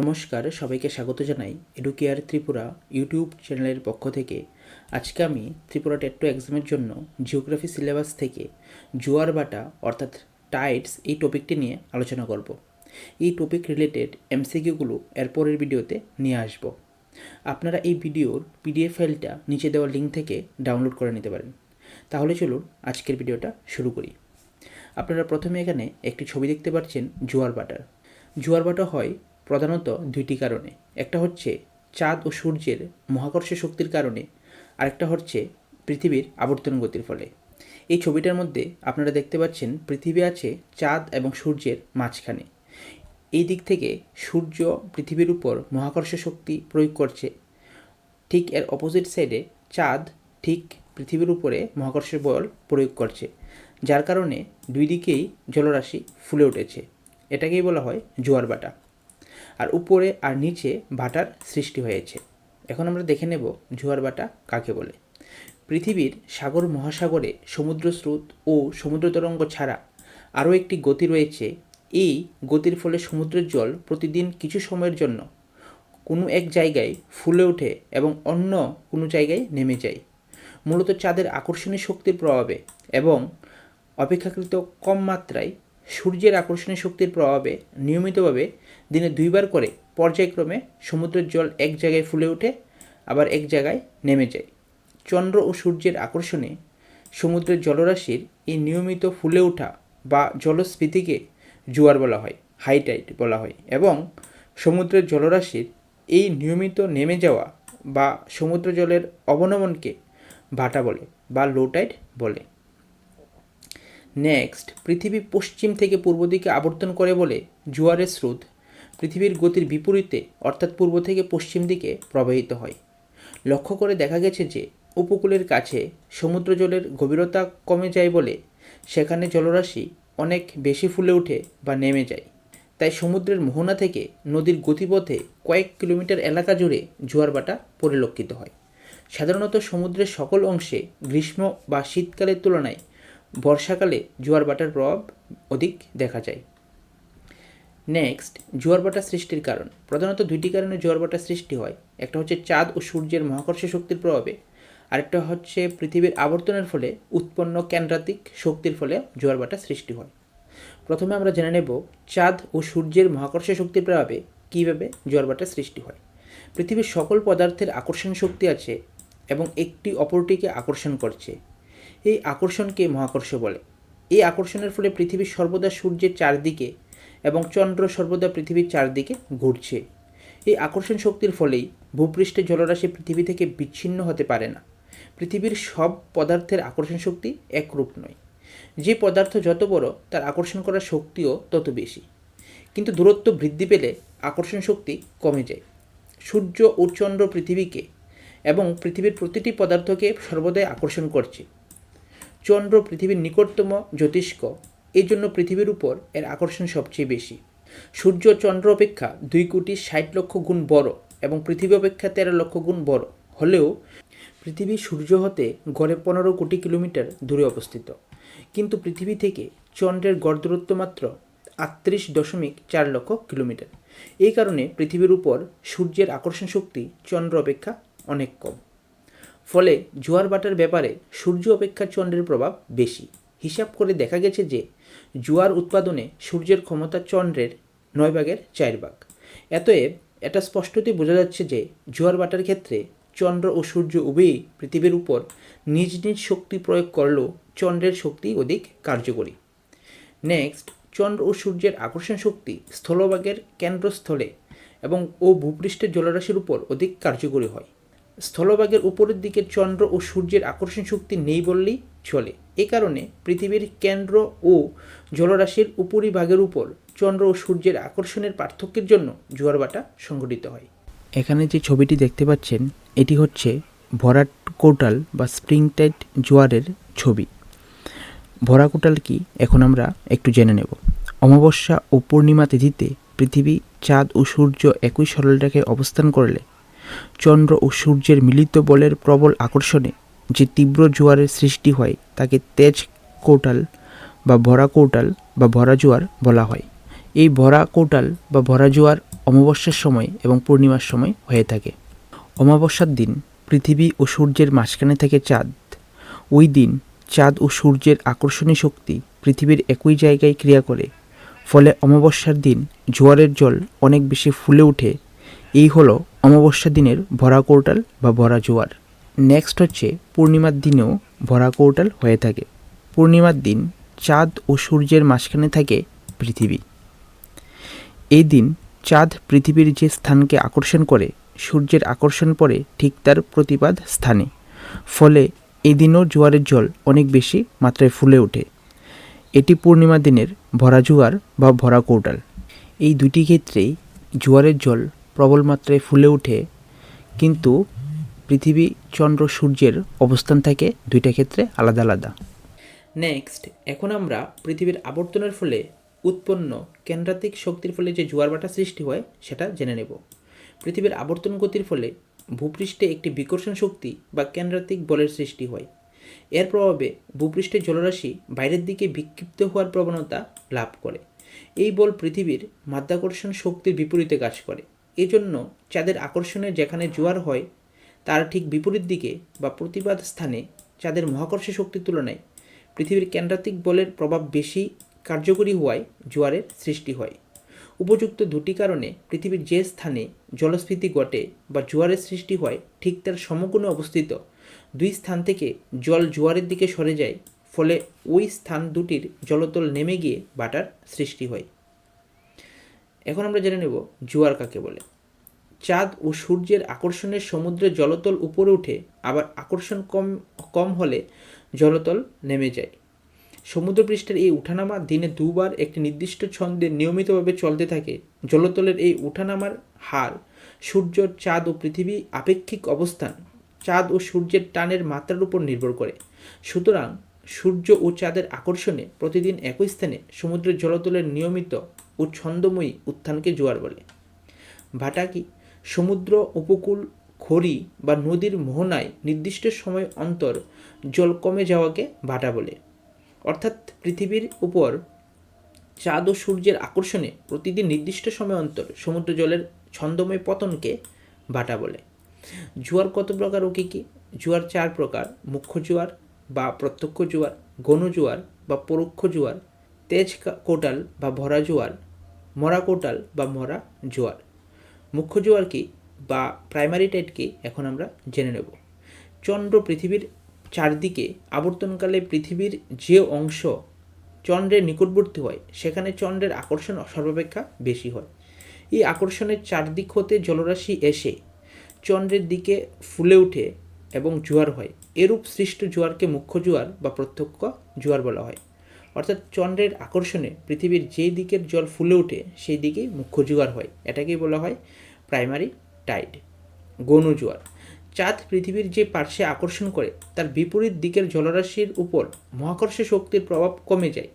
নমস্কার, সবাইকে স্বাগত জানাই এডুকেয়ার ত্রিপুরা ইউটিউব চ্যানেলের পক্ষ থেকে। আজকে আমি ত্রিপুরা টেট্টো এক্সামের জন্য জিওগ্রাফি সিলেবাস থেকে জোয়ার বাটা, অর্থাৎ টাইডস, এই টপিকটি নিয়ে আলোচনা করব। এই টপিক রিলেটেড এমসিকিউগুলো এর পরের ভিডিওতে নিয়ে আসব। আপনারা এই ভিডিওর পিডিএফ ফাইলটা নিচে দেওয়া লিঙ্ক থেকে ডাউনলোড করে নিতে পারেন। তাহলে চলুন আজকের ভিডিওটা শুরু করি। আপনারা প্রথমে এখানে একটি ছবি দেখতে পাচ্ছেন জোয়ার বাটার। জোয়ার বাটা হয় প্রধানত দুইটি কারণে। একটা হচ্ছে চাঁদ ও সূর্যের মহাকর্ষ শক্তির কারণে, আরেকটা হচ্ছে পৃথিবীর আবর্তন গতির ফলে। এই ছবিটার মধ্যে আপনারা দেখতে পাচ্ছেন পৃথিবী আছে চাঁদ এবং সূর্যের মাঝখানে। এই দিক থেকে সূর্য পৃথিবীর উপর মহাকর্ষ শক্তি প্রয়োগ করছে। ঠিক এর অপোজিট সাইডে চাঁদ ঠিক পৃথিবীর উপরে মহাকর্ষ বল প্রয়োগ করছে, যার কারণে দুই দিকেই জলরাশি ফুলে উঠেছে। এটাকেই বলা হয় জোয়ার ভাটা আর উপরে আর নিচে ভাটার সৃষ্টি হয়েছে। এখন আমরা দেখে নেব জোয়ার ভাটা কাকে বলে। পৃথিবীর সাগর মহাসাগরে সমুদ্র স্রোত ও সমুদ্র তরঙ্গ ছাড়া আরও একটি গতি রয়েছে। এই গতির ফলে সমুদ্রের জল প্রতিদিন কিছু সময়ের জন্য কোনো এক জায়গায় ফুলে ওঠে এবং অন্য কোনো জায়গায় নেমে যায়। মূলত চাঁদের আকর্ষণীয় শক্তির প্রভাবে এবং অপেক্ষাকৃত কম মাত্রায় সূর্যের আকর্ষণীয় শক্তির প্রভাবে নিয়মিতভাবে দিনে দুইবার করে পর্যায়ক্রমে সমুদ্রের জল এক জায়গায় ফুলে ওঠে, আবার এক জায়গায় নেমে যায়। চন্দ্র ও সূর্যের আকর্ষণে সমুদ্রের জলরাশির এই নিয়মিত ফুলে ওঠা বা জলস্ফীতিকে জোয়ার বলা হয় হাই টাইড বলা হয় এবং সমুদ্রের জলরাশির এই নিয়মিত নেমে যাওয়া বা সমুদ্র জলের অবনমনকে ভাটা বলে বা লো টাইড বলে। নেক্সট পৃথিবী পশ্চিম থেকে পূর্ব দিকে আবর্তন করে বলে জোয়ারের স্রোত পৃথিবীর গতির বিপরীতে, অর্থাৎ পূর্ব থেকে পশ্চিম দিকে প্রবাহিত হয়। লক্ষ্য করে দেখা গেছে যে, উপকূলের কাছে সমুদ্র জলের গভীরতা কমে যায় বলে সেখানে জলরাশি অনেক বেশি ফুলে ওঠে বা নেমে যায়। তাই সমুদ্রের মোহনা থেকে নদীর গতিপথে কয়েক কিলোমিটার এলাকা জুড়ে জোয়ার ভাটা পরিলক্ষিত হয়। সাধারণত সমুদ্রের সকল অংশে গ্রীষ্ম বা শীতকালের তুলনায় বর্ষাকালে জোয়ার ভাটার প্রভাব অধিক দেখা যায়। নেক্সট জোয়ার ভাটা সৃষ্টির কারণ। প্রধানত দুইটি কারণে জোয়ার ভাটা সৃষ্টি হয়। একটা হচ্ছে চাঁদ ও সূর্যের মহাকর্ষ শক্তির প্রভাবে। আরেকটা হচ্ছে পৃথিবীর আবর্তনের ফলে উৎপন্ন কেন্দ্রাতিক শক্তির ফলে জোয়ার ভাটা সৃষ্টি হয়। প্রথমে আমরা জেনে নেব চাঁদ ও সূর্যের মহাকর্ষ শক্তির প্রভাবে কীভাবে জোয়ার ভাটা সৃষ্টি হয়। পৃথিবীর সকল পদার্থের আকর্ষণ শক্তি আছে এবং একটি অপরটিকে আকর্ষণ করছে। এই আকর্ষণকে মহাকর্ষ বলে। এই আকর্ষণের ফলে পৃথিবীর সর্বদা সূর্যের চারদিকে এবং চন্দ্র সর্বদা পৃথিবীর চারদিকে ঘুরছে। এই আকর্ষণ শক্তির ফলেই ভূপৃষ্ঠের জলরাশি পৃথিবী থেকে বিচ্ছিন্ন হতে পারে না। পৃথিবীর সব পদার্থের আকর্ষণ শক্তি একরূপ নয়। যে পদার্থ যত বড়, তার আকর্ষণ করার শক্তিও তত বেশি। কিন্তু দূরত্ব বৃদ্ধি পেলে আকর্ষণ শক্তি কমে যায়। সূর্য ও চন্দ্র পৃথিবীকে এবং পৃথিবীর প্রতিটি পদার্থকে সর্বদাই আকর্ষণ করছে। চন্দ্র পৃথিবীর নিকটতম জ্যোতিষ্ক এই জন্য পৃথিবীর উপর এর আকর্ষণ সবচেয়ে বেশি। সূর্য চন্দ্র অপেক্ষা দুই কোটি ষাট লক্ষ গুণ বড় এবং পৃথিবী অপেক্ষা তেরো লক্ষ গুণ বড়। হলেও পৃথিবী সূর্য হতে গড়ে পনেরো কোটি কিলোমিটার দূরে অবস্থিত। কিন্তু পৃথিবী থেকে চন্দ্রের গড় দূরত্ব মাত্র আটত্রিশ দশমিক চার লক্ষ কিলোমিটার। এই কারণে পৃথিবীর উপর সূর্যের আকর্ষণ শক্তি চন্দ্র অপেক্ষা অনেক কম। ফলে জোয়ার ভাটার ব্যাপারে সূর্য অপেক্ষা চন্দ্রের প্রভাব বেশি। হিসাব করে দেখা গেছে যে, জোয়ার উৎপাদনে সূর্যের ক্ষমতা চন্দ্রের নয় ভাগের চার ভাগ। এতএব এটা স্পষ্টতই বোঝা যাচ্ছে যে, জোয়ার বাটার ক্ষেত্রে চন্দ্র ও সূর্য উভয়ই পৃথিবীর উপর নিজ নিজ শক্তি প্রয়োগ করলেও চন্দ্রের শক্তি অধিক কার্যকরী। নেক্সট, চন্দ্র ও সূর্যের আকর্ষণ শক্তি স্থলভাগের কেন্দ্রস্থলে এবং ও ভূপৃষ্ঠের জলরাশির উপর অধিক কার্যকরী হয়। স্থলভাগের উপরের দিকে চন্দ্র ও সূর্যের আকর্ষণ শক্তি নেই বললেই চলে। এ কারণে পৃথিবীর কেন্দ্র ও জলরাশির উপরিভাগের উপর চন্দ্র ও সূর্যের আকর্ষণের পার্থক্যের জন্য জোয়ার ভাটা সংঘটিত হয়। এখানে যে ছবিটি দেখতে পাচ্ছেন, এটি হচ্ছে ভরাট কোটাল বা স্প্রিং টাইট জোয়ারের ছবি। ভরা কোটাল কি? এখন আমরা একটু জেনে নেব। অমাবস্যা ও পূর্ণিমা তিথিতে পৃথিবী চাঁদ ও সূর্য একই সরলরেখায় অবস্থান করলে চন্দ্র ও সূর্যের মিলিত বলের প্রবল আকর্ষণে যে তীব্র জোয়ারের সৃষ্টি হয়, তাকে তেজ কৌটাল বা ভরা কৌটাল বা ভরা জোয়ার বলা হয়। এই ভরা কৌটাল বা ভরা জোয়ার অমাবস্যার সময় এবং পূর্ণিমার সময় হয়ে থাকে। অমাবস্যার দিন পৃথিবী ও সূর্যের মাঝখানে থাকে চাঁদ। ওই দিন চাঁদ ও সূর্যের আকর্ষণী শক্তি পৃথিবীর একই জায়গায় ক্রিয়া করে। ফলে অমাবস্যার দিন জোয়ারের জল অনেক বেশি ফুলে ওঠে। এই হলো অমাবস্যা দিনের ভরা কৌটাল বা ভরা জোয়ার। নেক্সট হচ্ছে পূর্ণিমার দিনেও ভরা কৌটাল হয়ে থাকে। পূর্ণিমার দিন চাঁদ ও সূর্যের মাঝখানে থাকে পৃথিবী। এই দিন চাঁদ পৃথিবীর যে স্থানকে আকর্ষণ করে, সূর্যের আকর্ষণ পড়ে ঠিক তার প্রতিবাদ স্থানে। ফলে এদিনও জোয়ারের জল অনেক বেশি মাত্রায় ফুলে ওঠে। এটি পূর্ণিমা দিনের ভরা জোয়ার বা ভরা কৌটাল এই দুটি ক্ষেত্রেই জোয়ারের জল প্রবল মাত্রায় ফুলে ওঠে, কিন্তু পৃথিবী চন্দ্র সূর্যের অবস্থান থাকে দুইটা ক্ষেত্রে আলাদা আলাদা। নেক্সট এখন আমরা পৃথিবীর আবর্তনের ফলে উৎপন্ন কেন্দ্রাতিক শক্তির ফলে যে জোয়ার ভাটা সৃষ্টি হয়, সেটা জেনে নেব। পৃথিবীর আবর্তন গতির ফলে ভূপৃষ্ঠে একটি বিকর্ষণ শক্তি বা কেন্দ্রাতিক বলের সৃষ্টি হয়। এর প্রভাবে ভূপৃষ্ঠের জলরাশি বাইরের দিকে বিক্ষিপ্ত হওয়ার প্রবণতা লাভ করে। এই বল পৃথিবীর মাধ্যাকর্ষণ শক্তির বিপরীতে কাজ করে। এজন্য চাঁদের আকর্ষণে যেখানে জোয়ার হয়, তার ঠিক বিপরীত দিকে বা প্রতিবাদ স্থানে চাঁদের মহাকর্ষ শক্তির তুলনায় পৃথিবীর কেন্দ্রাতিক বলের প্রভাব বেশি কার্যকরী হওয়ায় জোয়ারের সৃষ্টি হয়। উপযুক্ত দুটি কারণে পৃথিবীর যে স্থানে জলস্ফীতি ঘটে বা জোয়ারের সৃষ্টি হয়, ঠিক তার সমকোণে অবস্থিত। দুই স্থান থেকে জল জোয়ারের দিকে সরে যায়, ফলে ওই স্থান দুটির জলতল নেমে গিয়ে বাটার সৃষ্টি হয়। এখন আমরা জেনে নেব জোয়ার কাকে বলে। চাঁদ ও সূর্যের আকর্ষণে সমুদ্রের জলতল উপরে উঠে আবার আকর্ষণ কম কম হলে জলতল নেমে যায়। সমুদ্রপৃষ্ঠের এই উঠানামা দিনে দুবার একটি নির্দিষ্ট ছন্দে নিয়মিতভাবে চলতে থাকে। জলতলের এই উঠানামার হার সূর্য, চাঁদ ও পৃথিবী আপেক্ষিক অবস্থান। চাঁদ ও সূর্যের টানের মাত্রার উপর নির্ভর করে। সুতরাং সূর্য ও চাঁদের আকর্ষণে প্রতিদিন একই স্থানে সমুদ্রের জলতলের নিয়মিত ও ছন্দময়ী উত্থানকে জোয়ার বলে। ভাটা কি সমুদ্র, উপকূল, খড়ি বা নদীর মোহনায় নির্দিষ্ট সময় অন্তর জল কমে যাওয়াকে ভাটা বলে। অর্থাৎ পৃথিবীর উপর চাঁদ ও সূর্যের আকর্ষণে প্রতিদিন নির্দিষ্ট সময় অন্তর সমুদ্র জলের ছন্দময় পতনকে ভাটা বলে। জোয়ার কত প্রকার ও কী কী? জোয়ার চার প্রকার, মুখ্য জোয়ার বা প্রত্যক্ষ জোয়ার গণ জোয়ার বা পরোক্ষ জোয়ার, তেজ কোটাল বা ভরা জোয়ার মরা কোটাল বা মরা জোয়ার। মুখ্য জোয়ার কি বা প্রাইমারি টাইট কি এখন আমরা জেনে নেব। চন্দ্র পৃথিবীর চারদিকে আবর্তনকালে পৃথিবীর যে অংশ চন্দ্রের নিকটবর্তী হয়, সেখানে চন্দ্রের আকর্ষণ সর্বাপেক্ষা বেশি হয়। এই আকর্ষণের চারদিক হতে জলরাশি এসে চন্দ্রের দিকে ফুলে ওঠে এবং জোয়ার হয়। এরূপ সৃষ্ট জোয়ারকে মুখ্য জোয়ার বা প্রত্যক্ষ জোয়ার বলা হয়। অর্থাৎ চন্দ্রের আকর্ষণে পৃথিবীর যেই দিকের জল ফুলে ওঠে, সেই দিকেই মুখ্য জোয়ার হয়। এটাকেই বলা হয় প্রাইমারি টাইড গৌণ জোয়ার। চাঁদ পৃথিবীর যে পার্শ্বে আকর্ষণ করে, তার বিপরীত দিকের জলরাশির উপর মহাকর্ষ শক্তির প্রভাব কমে যায়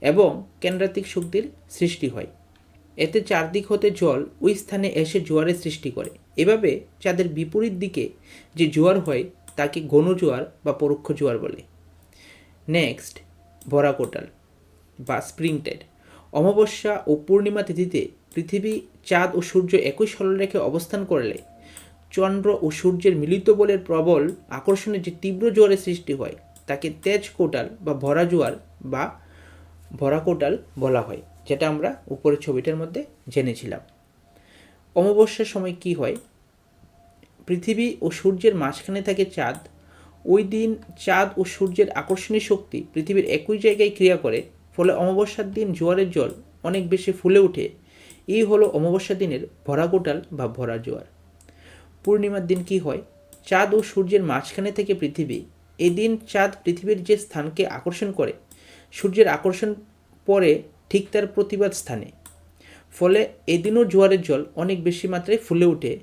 এবং কেন্দ্রাতিক শক্তির সৃষ্টি হয়। এতে চারদিক হতে জল ওই স্থানে এসে জোয়ারের সৃষ্টি করে। এভাবে চাঁদের বিপরীত দিকে যে জোয়ার হয়, তাকে গণ জোয়ার বা পরোক্ষ জোয়ার বলে। নেক্সট ভরা কোটাল বা স্প্রিং টাইড অমাবস্যা ও পূর্ণিমা তিথিতে পৃথিবী চাঁদ ও সূর্য একই সরলরেখে অবস্থান করলে চন্দ্র ও সূর্যের মিলিত বলের প্রবল আকর্ষণে যে তীব্র জোয়ারের সৃষ্টি হয়, তাকে তেজ কোটাল বা ভরা জোয়ার বা ভরা কোটাল বলা হয়, যেটা আমরা উপরের ছবিটার মধ্যে জেনেছিলাম। অমাবস্যার সময় কি হয়? পৃথিবী ও সূর্যের মাঝখানে থাকে চাঁদ ওই দিন চাঁদ ও সূর্যের আকর্ষণীয় শক্তি পৃথিবীর একই জায়গায় ক্রিয়া করে, ফলে অমাবস্যার দিন জোয়ারের জল অনেক বেশি ফুলে ওঠে। এই হলো অমাবস্যা দিনের ভরা কোটাল বা ভরা জোয়ার। পূর্ণিমার দিন কি হয়? চাঁদ ও সূর্যের মাঝখানে থেকে পৃথিবী। এদিন চাঁদ পৃথিবীর যে স্থানকে আকর্ষণ করে, সূর্যের আকর্ষণ পরে ঠিক তার প্রতিবাদ স্থানে। ফলে এদিনও জোয়ারের জল অনেক বেশি মাত্রায় ফুলে ওঠে।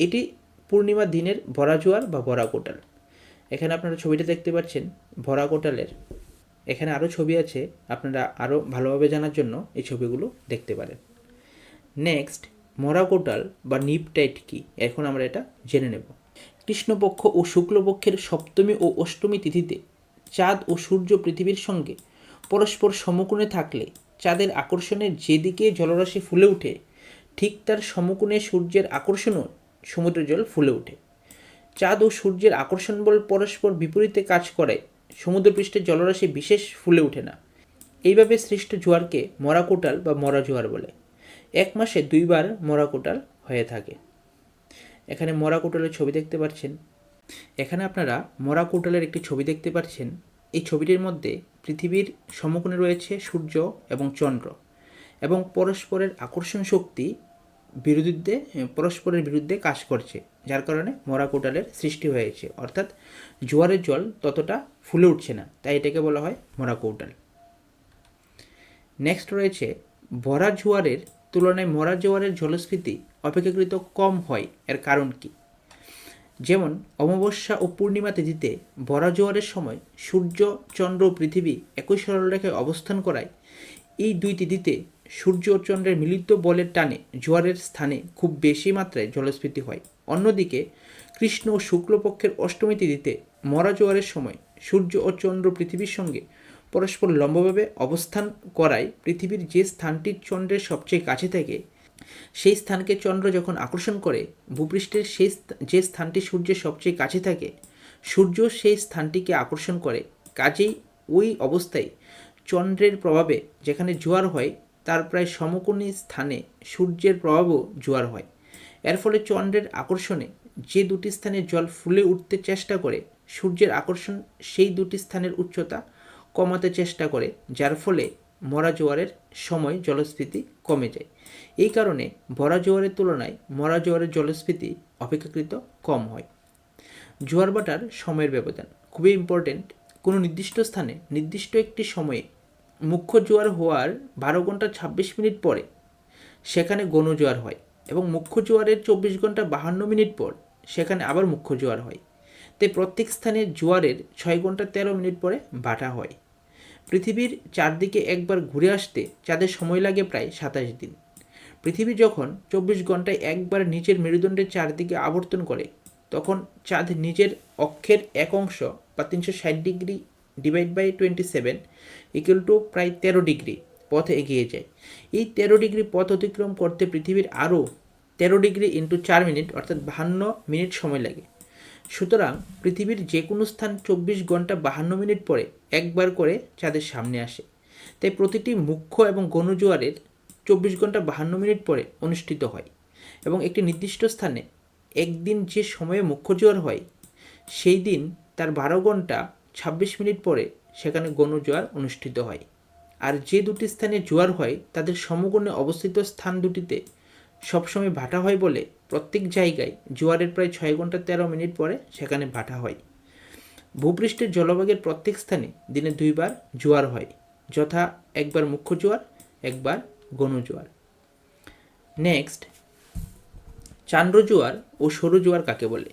এটি পূর্ণিমা দিনের ভরা জোয়ার বা ভরা কোটাল। এখানে আপনারা ছবিটা দেখতে পাচ্ছেন, ভরা কোটালের। এখানে আরও ছবি আছে, আপনারা আরও ভালোভাবে জানার জন্য এই ছবিগুলো দেখতে পারেন। নেক্সট, মরা কোটাল বা নিপটাইট কি? এখন আমরা এটা জেনে নেব। কৃষ্ণপক্ষ ও শুক্লপক্ষের সপ্তমী ও অষ্টমী তিথিতে চাঁদ ও সূর্য পৃথিবীর সঙ্গে পরস্পর সমকোণে থাকলে চাঁদের আকর্ষণের যেদিকে জলরাশি ফুলে ওঠে, ঠিক তার সমকোণে সূর্যের আকর্ষণও সমুদ্রের জল ফুলে ওঠে। চাঁদ ও সূর্যের আকর্ষণ বল পরস্পর বিপরীতে কাজ করে। সমুদ্রপৃষ্ঠের জলরাশি বিশেষ ফুলে ওঠে না। এইভাবে সৃষ্ট জোয়ারকে মরা কোটাল বা মরা জোয়ার বলে। এক মাসে দুইবার মরা কোটাল হয়ে থাকে। এখানে মরা কোটালের ছবি দেখতে পাচ্ছেন। এখানে আপনারা মরা কোটালের একটি ছবি দেখতে পাচ্ছেন। এই ছবিটির মধ্যে পৃথিবীর সমকোণে রয়েছে সূর্য এবং চন্দ্র এবং পরস্পরের আকর্ষণ শক্তি বিরুদ্ধে, পরস্পরের বিরুদ্ধে কাজ করছে, যার কারণে মরা কোটালের সৃষ্টি হয়েছে। অর্থাৎ জোয়ারের জল ততটা ফুলে উঠছে না, তাই এটাকে বলা হয় মরা কৌটাল। নেক্সট রয়েছে, ভরা জোয়ারের তুলনায় মরা জোয়ারের জলস্ফীতি অপেক্ষাকৃত কম হয়, এর কারণ কি? যেমন, অমাবস্যা ও পূর্ণিমা তিথিতে ভরা জোয়ারের সময় সূর্য, চন্দ্র পৃথিবী একই সরলরেখায় অবস্থান করায়, এই দুই তিথিতে সূর্য ও চন্দ্রের মিলিত বলের টানে জোয়ারের স্থানে খুব বেশি মাত্রায় জলস্ফীতি হয়। অন্যদিকে, কৃষ্ণ ও শুক্লপক্ষের অষ্টমী তিথিতে মরা জোয়ারের সময় সূর্য ও চন্দ্র পৃথিবীর সঙ্গে পরস্পর লম্বভাবে অবস্থান করায় পৃথিবীর যে স্থানটি চন্দ্রের সবচেয়ে কাছে থাকে, সেই স্থানকে চন্দ্র যখন আকর্ষণ করে, ভূপৃষ্ঠের সেই যে স্থানটি সূর্যের সবচেয়ে কাছে থাকে, সূর্য সেই স্থানটিকে আকর্ষণ করে। কাজেই ওই অবস্থায় চন্দ্রের প্রভাবে যেখানে জোয়ার হয় তার প্রায় সমকোণী স্থানে সূর্যের প্রভাবও জোয়ার হয়। এর ফলে চন্দ্রের আকর্ষণে যে দুটি স্থানে জল ফুলে উঠতে চেষ্টা করে, সূর্যের আকর্ষণ সেই দুটি স্থানের উচ্চতা কমাতে চেষ্টা করে, যার ফলে মরা জোয়ারের সময় জলস্ফীতি কমে যায়। এই কারণে ভরা জোয়ারের তুলনায় মরা জোয়ারের জলস্ফীতি অপেক্ষাকৃত কম হয়। জোয়ার বাটার সময়ের ব্যবধান খুবই ইম্পর্টেন্ট কোনো নির্দিষ্ট স্থানে নির্দিষ্ট একটি সময়ে মুখ্য জোয়ার হওয়ার বারো ঘণ্টা ছাব্বিশ মিনিট পরে সেখানে গণ জোয়ার হয় এবং মুখ্য জোয়ারের চব্বিশ ঘণ্টা বাহান্ন মিনিট পর সেখানে আবার মুখ্য জোয়ার হয়। তাই প্রত্যেক স্থানে জোয়ারের ছয় ঘণ্টা তেরো মিনিট পরে বাটা হয়। পৃথিবীর চারদিকে একবার ঘুরে আসতে চাঁদের সময় লাগে প্রায় সাতাশ দিন। পৃথিবী যখন চব্বিশ ঘন্টায় একবার নিচের মেরুদণ্ডের চারদিকে আবর্তন করে, তখন চাঁদ নিজের অক্ষের এক অংশ বা তিনশো ষাট degree divide by twenty seven equal to প্রায় তেরো ডিগ্রি পথে এগিয়ে যায়। এই তেরো ডিগ্রি পথ অতিক্রম করতে পৃথিবীর আরও তেরো ডিগ্রি ইন্টু চার মিনিট, অর্থাৎ বাহান্ন মিনিট সময় লাগে। সুতরাং পৃথিবীর যে কোনো স্থান চব্বিশ ঘণ্টা বাহান্ন মিনিট পরে একবার করে চাঁদের সামনে আসে। তাই প্রতিটি মুখ্য এবং গণজোয়ারের চব্বিশ ঘণ্টা বাহান্ন মিনিট পরে অনুষ্ঠিত হয় এবং একটি নির্দিষ্ট স্থানে একদিন যে সময়ে মুখ্য জোয়ার হয়, সেই দিন তার বারো ঘণ্টা ছাব্বিশ মিনিট পরে সেখানে গণজোয়ার অনুষ্ঠিত হয়। আর যে দুটি স্থানে জোয়ার হয়, তাদের সমকোণে অবস্থিত স্থান দুটিতে সবসময় ভাটা হয় বলে প্রত্যেক জায়গায় জোয়ারের প্রায় ছয় ঘণ্টা তেরো মিনিট পরে সেখানে ভাটা হয়। ভূপৃষ্ঠের জলভাগের প্রত্যেক স্থানে দিনে দুইবার জোয়ার হয়, যথা একবার মুখ্য জোয়ার, একবার গণ জোয়ার। নেক্সট চান্দ্র জোয়ার ও সরু জোয়ার কাকে বলে?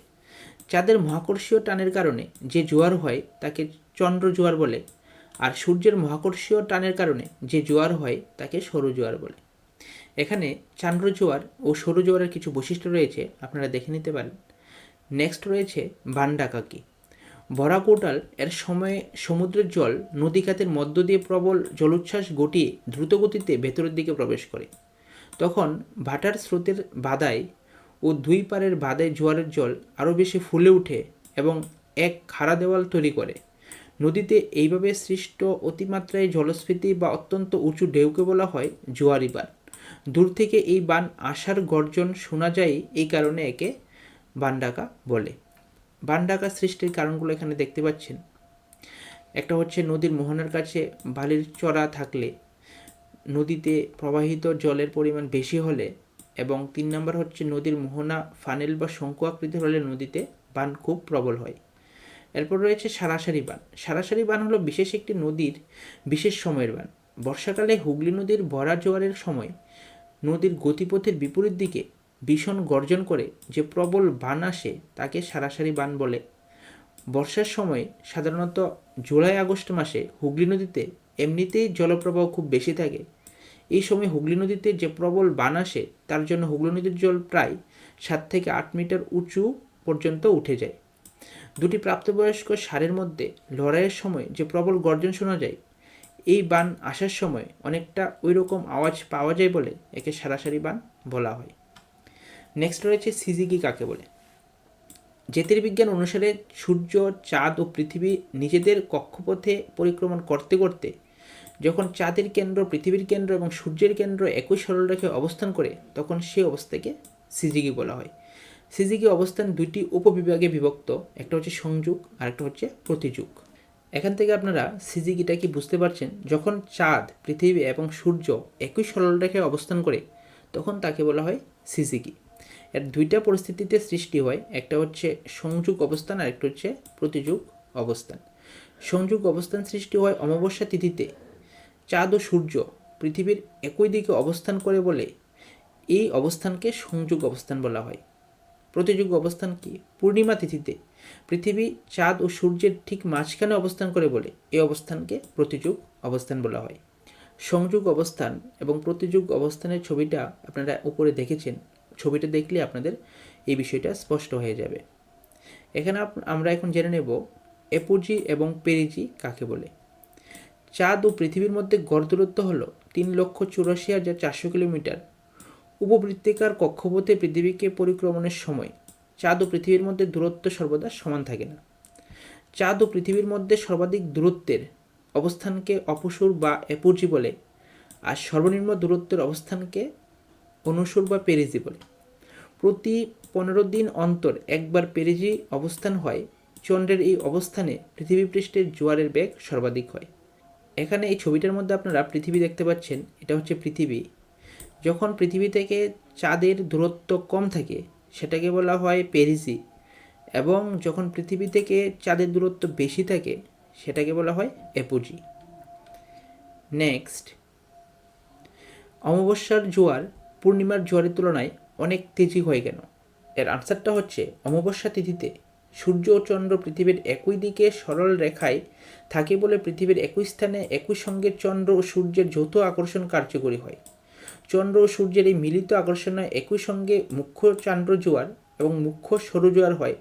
চাঁদের মহাকর্ষীয় টানের কারণে যে জোয়ার হয় তাকে চন্দ্র জোয়ার বলে, আর সূর্যের মহাকর্ষীয় টানের কারণে যে জোয়ার হয় তাকে সরু জোয়ার বলে। এখানে চান্দ্র জোয়ার ও সরু জোয়ারের কিছু বৈশিষ্ট্য রয়েছে, আপনারা দেখে নিতে পারেন। নেক্সট রয়েছে বানডাকাকি। ভরা কোটাল এর সময়ে সমুদ্রের জল নদীখাতের মধ্য দিয়ে প্রবল জলোচ্ছ্বাস গটিয়ে দ্রুতগতিতে ভেতরের দিকে প্রবেশ করে। তখন ভাটার স্রোতের বাদায় ও দুই পারের বাদায় জোয়ারের জল আরও বেশি ফুলে ওঠে এবং এক খাড়া দেওয়াল তৈরি করে। নদীতে এইভাবে সৃষ্ট অতিমাত্রায় জলস্ফীতি বা অত্যন্ত উঁচু ঢেউকে বলা হয় জোয়ারি বান। দূর থেকে এই বান আসার গর্জন শোনা যায় এই কারণে একে বানডাকা বলে। বানডাকা সৃষ্টির কারণগুলো এখানে দেখতে পাচ্ছেন। একটা হচ্ছে নদীর মোহনার কাছে বালির চড়া থাকলে নদীতে প্রবাহিত জলের পরিমাণ বেশি হলে এবং তিন নম্বর হচ্ছে নদীর মোহনা, ফানেল বা শঙ্কু আকৃতির হলে নদীতে বান খুব প্রবল হয়। এরপর রয়েছে সারাসারি বান। সারাসারি বান হলো বিশেষ একটি নদীর বিশেষ সময়ের বান। বর্ষাকালে হুগলি নদীর ভরা জোয়ারের সময় নদীর গতিপথের বিপরীত দিকে ভীষণ গর্জন করে যে প্রবল বান আসে তাকে সারাসারি বান বলে। বর্ষার সময় সাধারণত জুলাই আগস্ট মাসে হুগলি নদীতে এমনিতেই জলপ্রবাহ খুব বেশি থাকে। এই সময় হুগলি নদীতে যে প্রবল বান আসে, তার জন্য হুগলি নদীর জল প্রায় সাত থেকে আট মিটার উঁচু পর্যন্ত উঠে যায়। দুটি প্রাপ্তবয়স্ক সারের মধ্যে লড়াইয়ের সময় যে প্রবল গর্জন শোনা যায়, এই বান আসার সময় অনেকটা ওই রকম আওয়াজ পাওয়া যায় বলে একে সারাসারি বান বলা হয়। নেক্সট রয়েছে সিজিকি কাকে বলে? জ্যোতির্বিজ্ঞান অনুসারে সূর্য, চাঁদ ও পৃথিবী নিজেদের কক্ষপথে পরিক্রমণ করতে করতে যখন চাঁদের কেন্দ্র, পৃথিবীর কেন্দ্র এবং সূর্যের কেন্দ্র একই সরলরেখায় অবস্থান করে, তখন সেই অবস্থাকে সিজিকি বলা হয়। সিজিকি অবস্থান দুইটি উপবিভাগে বিভক্ত, একটা হচ্ছে সংযোগ আর একটা হচ্ছে প্রতিযুগ। এখান থেকে আপনারা সিজিকিটা কি বুঝতে পারছেন? যখন চাঁদ, পৃথিবী এবং সূর্য একই সরলরেখায় অবস্থান করে, তখন তাকে বলা হয় সিজিকি এর দুইটা পরিস্থিতিতে সৃষ্টি হয়, একটা হচ্ছে সংযোগ অবস্থান আর একটা হচ্ছে প্রতিযোগ অবস্থান। সংযোগ অবস্থান সৃষ্টি হয় অমাবস্যা তিথিতে। চাঁদ ও সূর্য পৃথিবীর একই দিকে অবস্থান করে বলে এই অবস্থানকে সংযোগ অবস্থান বলা হয়। প্রতিযোগ অবস্থান কি? পূর্ণিমা তিথিতে পৃথিবী চাঁদ ও সূর্যের ঠিক মাঝখানে অবস্থান করে বলে এই অবস্থানকে প্রতিযোগ অবস্থান বলা হয়। সংযোগ অবস্থান এবং প্রতিযোগ অবস্থানের ছবিটা আপনারা উপরে দেখেছেন। ছবিটা দেখলে আপনাদের এই বিষয়টা স্পষ্ট হয়ে যাবে। এখানে আমরা এখন জেনে নেব এপুজি এবং পেরিজি কাকে বলে। চাঁদ ও পৃথিবীর মধ্যে গড় দূরত্ব হল তিন লক্ষ চুরাশি হাজার চারশো কিলোমিটার। উপবৃত্তিকার কক্ষপথে পৃথিবীকে পরিক্রমণের সময় চাঁদ ও পৃথিবীর মধ্যে দূরত্ব সর্বদা সমান থাকে না। চাঁদ ও পৃথিবীর মধ্যে সর্বাধিক দূরত্বের অবস্থানকে অপসুর বা অ্যাপুর্জি বলে, আর সর্বনিম্ন দূরত্বের অবস্থানকে অনুসুর বা পেরিজি বলে। প্রতি পনেরো দিন অন্তর একবার পেরিজি অবস্থান হয়, চন্দ্রের এই অবস্থানে পৃথিবী পৃষ্ঠের জোয়ারের বেগ সর্বাধিক হয়। এখানে এই ছবিটার মধ্যে আপনারা পৃথিবী দেখতে পাচ্ছেন, এটা হচ্ছে পৃথিবী। যখন পৃথিবী থেকে চাঁদের দূরত্ব কম থাকে, সেটাকে বলা হয় পেরিসি। এবং যখন পৃথিবী থেকে চাঁদের দূরত্ব বেশি থাকে, সেটাকে বলা হয় এপুজি। নেক্সট, অমাবস্যার জোয়ার পূর্ণিমার জোয়ারের তুলনায় অনেক তেজি হয় কেন? এর আনসারটা হচ্ছে অমাবস্যা তিথিতে। সূর্য ও চন্দ্র পৃথিবীর একই দিকে সরল রেখায় থাকে বলে পৃথিবীর একই স্থানে একই সঙ্গে চন্দ্র ও সূর্যের যৌথ আকর্ষণ কার্যকরী হয়। চন্দ্র ও সূর্যের এই মিলিত আকর্ষণে একই সঙ্গে মুখ্য চান্দ্র জোয়ার এবং মুখ্য সরু জোয়ার হয়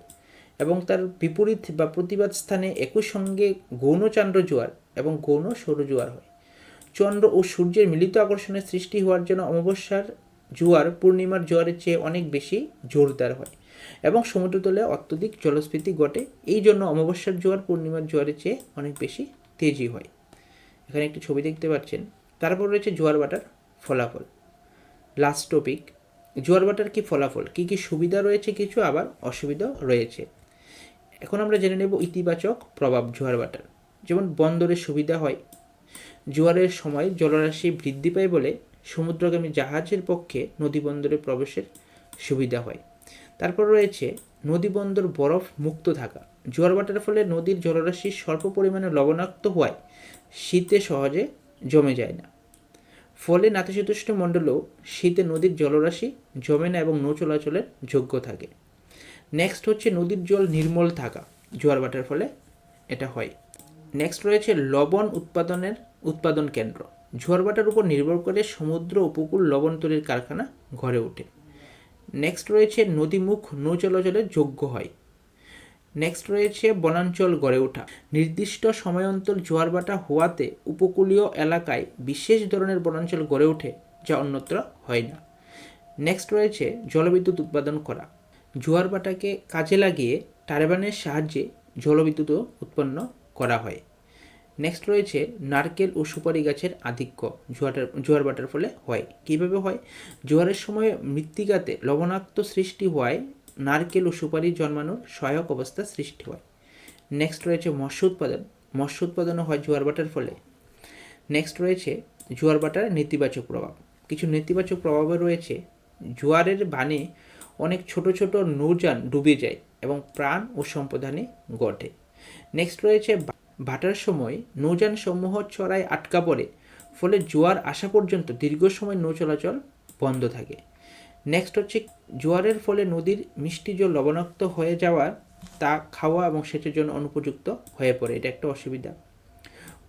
এবং তার বিপরীত বা প্রতিবাদ স্থানে একই সঙ্গে গৌণ চান্দ্র জোয়ার এবং গৌণ সরু জোয়ার হয়। চন্দ্র ও সূর্যের মিলিত আকর্ষণের সৃষ্টি হওয়ার জন্য অমাবস্যার জোয়ার পূর্ণিমার জোয়ারের চেয়ে অনেক বেশি জোরদার হয়। এবং সমুদ্রতলে অত্যধিক জলস্ফীতি ঘটে। এই জন্য অমাবস্যার জোয়ার পূর্ণিমার জোয়ারের চেয়ে অনেক বেশি তেজি হয়। এখানে একটি ছবি দেখতে পাচ্ছেন। তারপর রয়েছে জোয়ার বাটার ফলাফল। লাস্ট টপিক জোয়ার বাটার কী ফলাফল? কী কী সুবিধা রয়েছে, কিছু আবার অসুবিধাও রয়েছে। এখন আমরা জেনে নেব ইতিবাচক প্রভাব জোয়ার বাটার যেমন বন্দরের সুবিধা হয়, জোয়ারের সময় জলরাশি বৃদ্ধি পায় বলে সমুদ্রগামী জাহাজের পক্ষে নদী বন্দরে প্রবেশের সুবিধা হয়। তারপর রয়েছে নদী বন্দর বরফ মুক্ত থাকা। জোয়ার বাটার ফলে নদীর জলরাশি স্বল্প পরিমাণে লবণাক্ত হওয়ায় শীতে সহজে জমে যায় না। ফলে নাতিশীতোষ্ণ মণ্ডলেও শীতে নদীর জলরাশি জমে না এবং নৌ চলাচলের যোগ্য থাকে। নেক্সট হচ্ছে নদীর জল নির্মল থাকা। জোয়ার বাটার ফলে এটা হয়। নেক্সট রয়েছে লবণ উৎপাদনের উৎপাদন কেন্দ্র। জোয়ারভাটার উপর নির্ভর করে সমুদ্র উপকূল লবণ তৈরির কারখানা গড়ে ওঠে। নেক্সট রয়েছে নদীমুখ নৌ চলাচলের যোগ্য হয়। নেক্সট রয়েছে বনাঞ্চল গড়ে ওঠা। নির্দিষ্ট সময়ান্তর জোয়ারভাটা হওয়াতে উপকূলীয় এলাকায় বিশেষ ধরনের বনাঞ্চল গড়ে ওঠে, যা অন্যত্র হয় না। নেক্সট রয়েছে জলবিদ্যুৎ উৎপাদন করা। জোয়ারভাটাকে কাজে লাগিয়ে টারবানের সাহায্যে জলবিদ্যুৎও উৎপন্ন করা হয়। নেক্সট রয়েছে নারকেল ও সুপারি গাছের আধিক্য জোয়ার জোয়ার বাটার ফলে হয়। কীভাবে হয়? জোয়ারের সময় মৃত্তিকাতে লবণাক্ত সৃষ্টি হওয়ায় নারকেল ও সুপারি জন্মানোর সহায়ক অবস্থা সৃষ্টি হয়। নেক্সট রয়েছে মৎস্য উৎপাদন। মৎস্য উৎপাদনও হয় জোয়ার বাটার ফলে। নেক্সট রয়েছে জোয়ার বাটার নেতিবাচক প্রভাব। কিছু নেতিবাচক প্রভাবে রয়েছে। জোয়ারের বানে অনেক ছোট ছোট নৌযান ডুবে যায় এবং প্রাণ ও সম্পদানে ঘটে। নেক্সট রয়েছে ভাটার সময় নৌযান সমূহ চড়ায় আটকা পড়ে, ফলে জোয়ার আসা পর্যন্ত দীর্ঘ সময় নৌ চলাচল বন্ধ থাকে। নেক্সট হচ্ছে, জোয়ারের ফলে নদীর মিষ্টি জল লবণাক্ত হয়ে যাওয়ার তা খাওয়া এবং সেচের জন্য অনুপযুক্ত হয়ে পড়ে। এটা একটা অসুবিধা।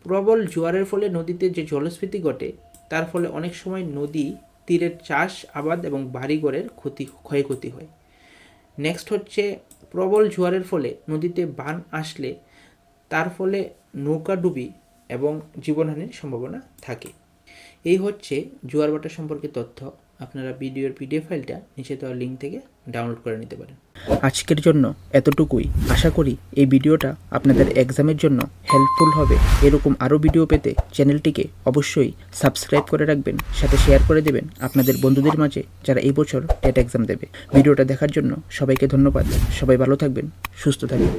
প্রবল জোয়ারের ফলে নদীতে যে জলস্ফীতি ঘটে, তার ফলে অনেক সময় নদী তীরের চাষ, আবাদ এবং বাড়িঘরের ক্ষতি, ক্ষয়ক্ষতি হয়। নেক্সট হচ্ছে, প্রবল জোয়ারের ফলে নদীতে বান আসলে তার ফলে নৌকা ডুবি এবং জীবনহানির সম্ভাবনা থাকে। এই হচ্ছে জোয়ার ভাটা সম্পর্কে তথ্য। আপনারা ভিডিওর পিডিএফ ফাইলটা নিচে দেওয়া লিঙ্ক থেকে ডাউনলোড করে নিতে পারেন। আজকের জন্য এতটুকুই। আশা করি এই ভিডিওটা আপনাদের এক্সামের জন্য হেল্পফুল হবে। এরকম আরও ভিডিও পেতে চ্যানেলটিকে অবশ্যই সাবস্ক্রাইব করে রাখবেন, সাথে শেয়ার করে দেবেন আপনাদের বন্ধুদের মাঝে যারা এই বছর টেট এক্সাম দেবে। ভিডিওটা দেখার জন্য সবাইকে ধন্যবাদ। সবাই ভালো থাকবেন, সুস্থ থাকবেন।